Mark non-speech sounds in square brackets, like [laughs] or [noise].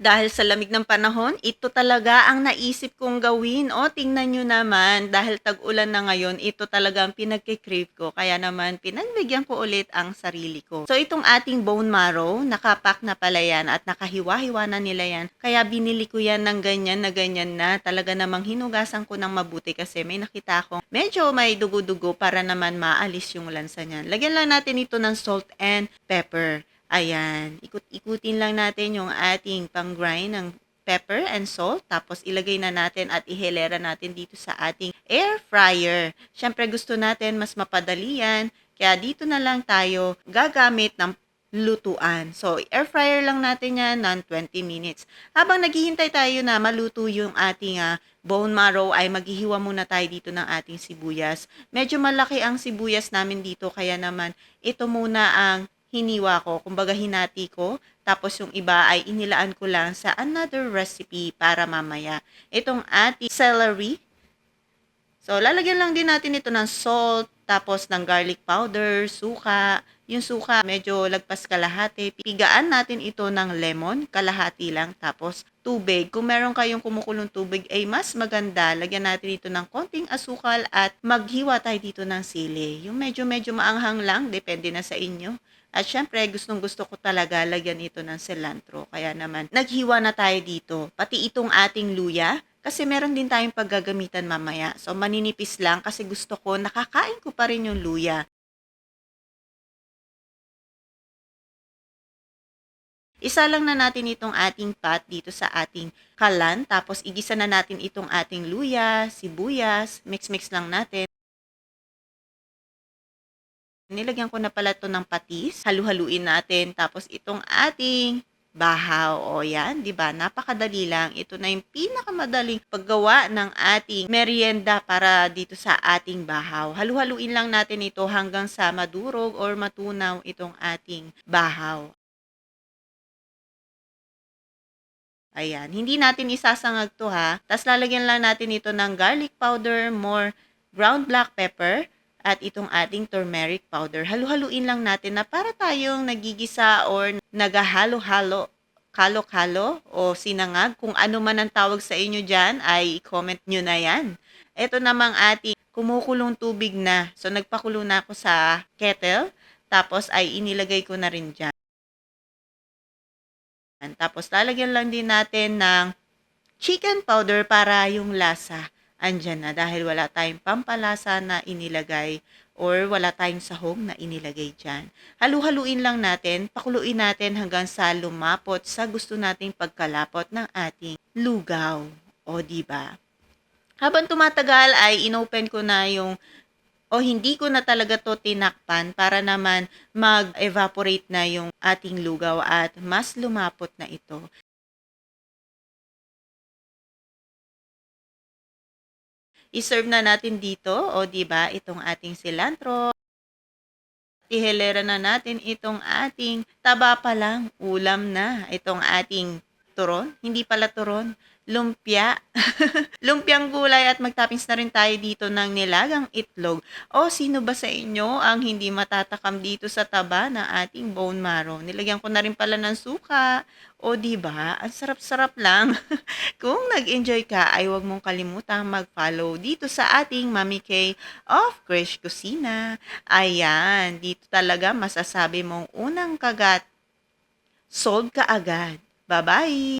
Dahil sa lamig ng panahon, ito talaga ang naisip kong gawin. O, tingnan nyo naman, dahil tag-ulan na ngayon, ito talaga ang pinagkikrave ko. Kaya naman, pinagbigyan ko ulit ang sarili ko. So, itong ating bone marrow, nakapak na pala yan at nakahiwa-hiwa na nila yan. Kaya binili ko yan ng ganyan na ganyan na. Talaga namang hinugasan ko ng mabuti kasi may nakita akong medyo may dugo-dugo para naman maalis yung lansa niyan. Lagyan lang natin ito ng salt and pepper. Ayan, ikut-ikutin lang natin yung ating pang-grind ng pepper and salt. Tapos ilagay na natin at ihilera natin dito sa ating air fryer. Siyempre gusto natin mas mapadali yan. Kaya dito na lang tayo gagamit ng lutuan. So, air fryer lang natin yan ng 20 minutes. Habang naghihintay tayo na maluto yung ating ah, bone marrow, ay maghihiwa muna tayo dito ng ating sibuyas. Medyo malaki ang sibuyas namin dito, kaya naman ito muna ang hiniwa ko, kumbaga hinati ko, tapos yung iba ay inilaan ko lang sa another recipe para mamaya. Itong ating celery. So, lalagyan lang din natin ito ng salt, tapos ng garlic powder, suka. Yung suka, medyo lagpas kalahati. Pigaan natin ito ng lemon, kalahati lang, tapos tubig. Kung meron kayong kumukulong tubig, ay mas maganda. Lagyan natin ito ng konting asukal at maghiwa tayo dito ng sili. Yung medyo-medyo maanghang lang, depende na sa inyo. At syempre, gustong gusto ko talaga lagyan ito ng cilantro. Kaya naman, naghiwa na tayo dito. Pati itong ating luya, kasi meron din tayong paggagamitan mamaya. So, maninipis lang kasi gusto ko, nakakain ko pa rin yung luya. Isa lang na natin itong ating pot dito sa ating kalan. Tapos, igisa na natin itong ating luya, sibuyas. Mix-mix lang natin. Nilagyan ko na pala to ng patis. Halu-haluin natin. Tapos itong ating bahaw. O yan, di ba? Napakadali lang. Ito na yung pinakamadaling paggawa ng ating merienda para dito sa ating bahaw. Halu-haluin lang natin ito hanggang sa madurog or matunaw itong ating bahaw. Ayan. Hindi natin isasangag to ha. Tapos lalagyan lang natin ito ng garlic powder, more ground black pepper, at itong ating turmeric powder. Halu-haluin lang natin na para tayong nagigisa or nagahalo-halo, kalo-kalo o sinangag. Kung ano man ang tawag sa inyo dyan, ay comment nyo na yan. Ito namang ating kumukulong tubig na. So, nagpakulo na ako sa kettle. Tapos, ay inilagay ko na rin dyan. Tapos, lalagyan lang din natin ng chicken powder para yung lasa andyan na dahil wala tayong pampalasa na inilagay or wala tayong sahog na inilagay dyan. Halu-haluin lang natin, pakuluin natin hanggang sa lumapot sa gusto nating pagkalapot ng ating lugaw. O, ba? Habang tumatagal ay inopen ko na yung o hindi ko na talaga to tinakpan para naman mag-evaporate na yung ating lugaw at mas lumapot na ito. I-serve na natin dito, o di ba, itong ating cilantro. Ihilera na natin itong ating taba pa lang, ulam na. Itong ating turon, hindi pala turon, lumpia. [laughs] Lumpiang gulay at magtoppings na rin tayo dito ng nilagang itlog. O sino ba sa inyo ang hindi matatakam dito sa taba ng ating bone marrow? Nilagyan ko na rin pala ng suka. O di ba? Ang sarap-sarap lang. [laughs] Kung nag-enjoy ka, ay huwag mong kalimutang mag-follow dito sa ating Mami K of Krish Kusina. Ayan, dito talaga masasabi mong unang kagat, sold ka agad. Bye bye!